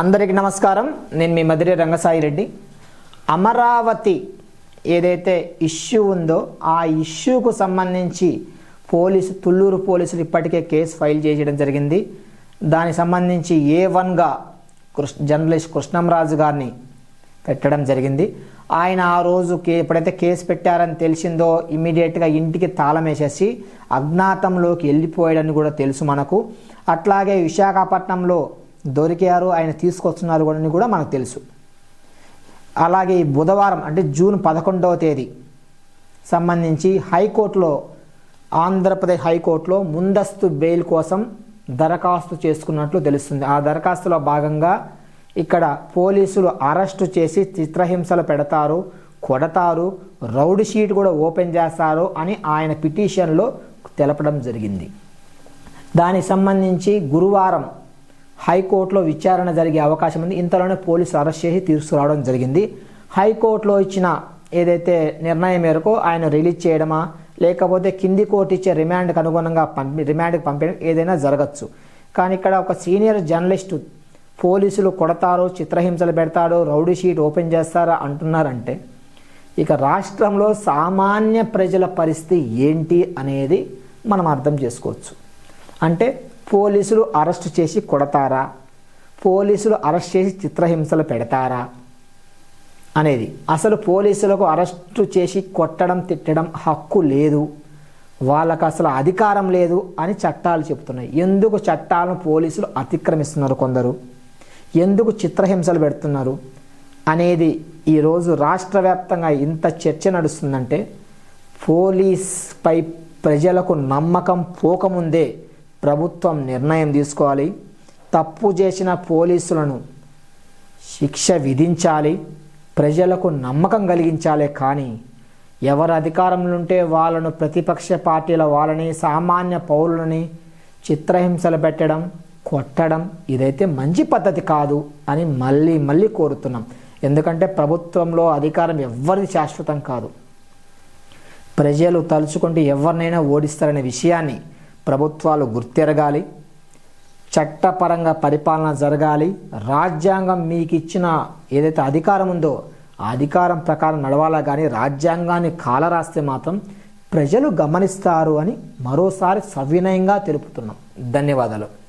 అందరికీ నమస్కారం. నేను మీ మధురి రంగసాయి రెడ్డి. అమరావతి ఏదైతే ఇష్యూ ఉందో ఆ ఇష్యూకు సంబంధించి పోలీసు తుళ్ళూరు పోలీసులు ఇప్పటికే కేసు ఫైల్ చేయడం జరిగింది. దానికి సంబంధించి ఏ వన్గా కృష్ జర్నలిస్ట్ కృష్ణంరాజు గారిని పెట్టడం జరిగింది. ఆయన ఆ రోజు కే ఎప్పుడైతే కేసు పెట్టారని తెలిసిందో ఇమీడియట్గా ఇంటికి తాళం వేసేసి అజ్ఞాతంలోకి వెళ్ళిపోయాడని కూడా తెలుసు మనకు. అట్లాగే విశాఖపట్నంలో దొరికారు ఆయన తీసుకొస్తున్నారు కూడా అని కూడా మనకు తెలుసు. అలాగే ఈ బుధవారం అంటే జూన్ పదకొండవ తేదీ సంబంధించి హైకోర్టులో ఆంధ్రప్రదేశ్ హైకోర్టులో ముందస్తు బెయిల్ కోసం దరఖాస్తు చేసుకున్నట్లు తెలుస్తుంది. ఆ దరఖాస్తులో భాగంగా ఇక్కడ పోలీసులు అరెస్టు చేసి చిత్రహింసలు పెడతారు కొడతారు రౌడ్ షీట్ కూడా ఓపెన్ చేస్తారు అని ఆయన పిటిషన్లో తెలపడం జరిగింది. దానికి సంబంధించి గురువారం హైకోర్టులో విచారణ జరిగే అవకాశం ఉంది. ఇంతలోనే పోలీసులు అరెస్ట్ చేసి తీసుకురావడం జరిగింది. హైకోర్టులో ఇచ్చిన ఏదైతే నిర్ణయం మేరకు ఆయన రిలీజ్ చేయడమా లేకపోతే కింది కోర్టు ఇచ్చే రిమాండ్కి అనుగుణంగా పంపి రిమాండ్కి పంపించడం ఏదైనా జరగచ్చు. కానీ ఇక్కడ ఒక సీనియర్ జర్నలిస్టు పోలీసులు కొడతారు చిత్రహింసలు పెడతాడు రౌడీ షీట్ ఓపెన్ చేస్తారా అంటున్నారంటే ఇక రాష్ట్రంలో సామాన్య ప్రజల పరిస్థితి ఏంటి అనేది మనం అర్థం చేసుకోవచ్చు. అంటే పోలీసులు అరెస్ట్ చేసి కొడతారా? పోలీసులు అరెస్ట్ చేసి చిత్రహింసలు పెడతారా? అనేది. అసలు పోలీసులకు అరెస్టు చేసి కొట్టడం తిట్టడం హక్కు లేదు. వాళ్ళకు అసలు అధికారం లేదు అని చట్టాలు చెప్తున్నాయి ఎందుకు చట్టాలను పోలీసులు అతిక్రమిస్తున్నారు కొందరు? ఎందుకు చిత్రహింసలు పెడుతున్నారు? అనేది ఈరోజు రాష్ట్ర వ్యాప్తంగా ఇంత చర్చ నడుస్తుందంటే పోలీస్పై ప్రజలకు నమ్మకం పోకముందే ప్రభుత్వం నిర్ణయం తీసుకోవాలి. తప్పు చేసిన పోలీసులను శిక్ష విధించాలి. ప్రజలకు నమ్మకం కలిగించాలి. కానీ ఎవరు అధికారంలో ఉంటే వాళ్ళను ప్రతిపక్ష పార్టీల వాళ్ళని సామాన్య పౌరులని చిత్రహింసలు పెట్టడం కొట్టడం ఇదైతే మంచి పద్ధతి కాదు అని మళ్ళీ మళ్ళీ కోరుతున్నాం. ఎందుకంటే ప్రభుత్వంలో అధికారం ఎవరిది శాశ్వతం కాదు. ప్రజలు తలుచుకుంటే ఎవరినైనా ఓడిస్తారనే విషయాన్ని ప్రభుత్వాలు గుర్తెరగాలి చట్టపరంగా పరిపాలన జరగాలి రాజ్యాంగం మీకు ఇచ్చిన ఏదైతే అధికారం ఉందో ఆ అధికారం ప్రకారం నడవాలా కానీ రాజ్యాంగాన్ని కాలరాస్తే మాత్రం ప్రజలు గమనిస్తారు అని మరోసారి సవినయంగా తెలుపుతున్నాం. ధన్యవాదాలు.